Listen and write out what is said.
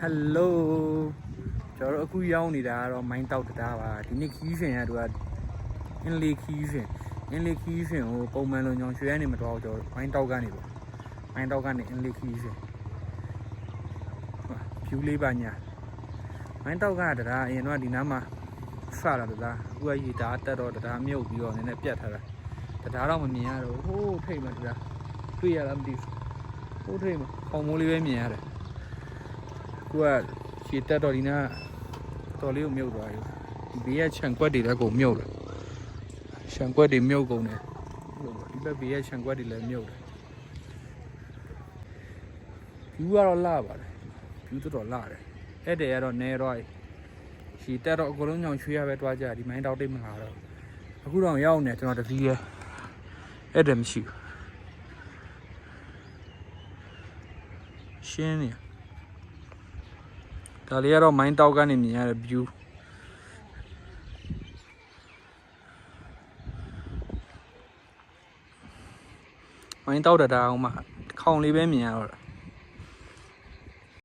ဟယ်လိုကျွန်တော်တို့အခုရောက်နေတာကတော့မိုင်းတောက်တတားပါဒီနေ့ခီးရှင်ရတူကအင်းလေးခီးရှင်အင်းလေးခီးရှင်ကိုပုံမှန်လုံးကြောင်ရွှေရနေမတော့ကျွန်တော်မိုင်းတောက်ကနေပေါ့မိုင်းတောက်ကနေအင်းလေးခီးရှင်ဖြူလေးပါညာမိုင်းတောက်ကတတားအရင်တော့ဒီနားမှာဖလာတတားအခုကရေတားတက်တော့တတားမြုပ်ပြီးတော့နည်းနည်းပြတ်ထားတာတတားတော့မမြင်ရတော့ဟိုးထိတ်မှတတားတွေ့ရလားမသိဘူးဟိုးထိတ်မှခေါင်းမိုးလေးပဲမြင်ရတယ် ခုကခြေတက်တော့ဒီနာတော်လေးကိုမြုပ်သွားပြီဒီဘေးကခြံကွက်တွေလည်းကုန်မြုပ်တယ်ခြံကွက်တွေမြုပ်ကုန်တယ်လို့ပေါ့ဒီဘက်ဘေးကခြံကွက်တွေလည်းမြုပ်တယ်ဖြူကတော့လာပါတယ်ဖြူတော်တော်လာတယ်အဲ့တည်းကတော့နဲတော့ခြေတက်တော့အကုန်လုံးညောင်ချွေးရပဲတွားကြဒီမိုင်းတောက်တိတ်မလာတော့အခုတော့ရောက်နေကျွန်တော်တတိယအဲ့တည်းမရှိဘူးရှင်းနေ ဒါလေးကတော့မိုင်းတောက်ကနေမြင်ရတဲ့ view မိုင်းတောက်တတာအောင်မှခေါင်လေးပဲမြင်ရတော့တာ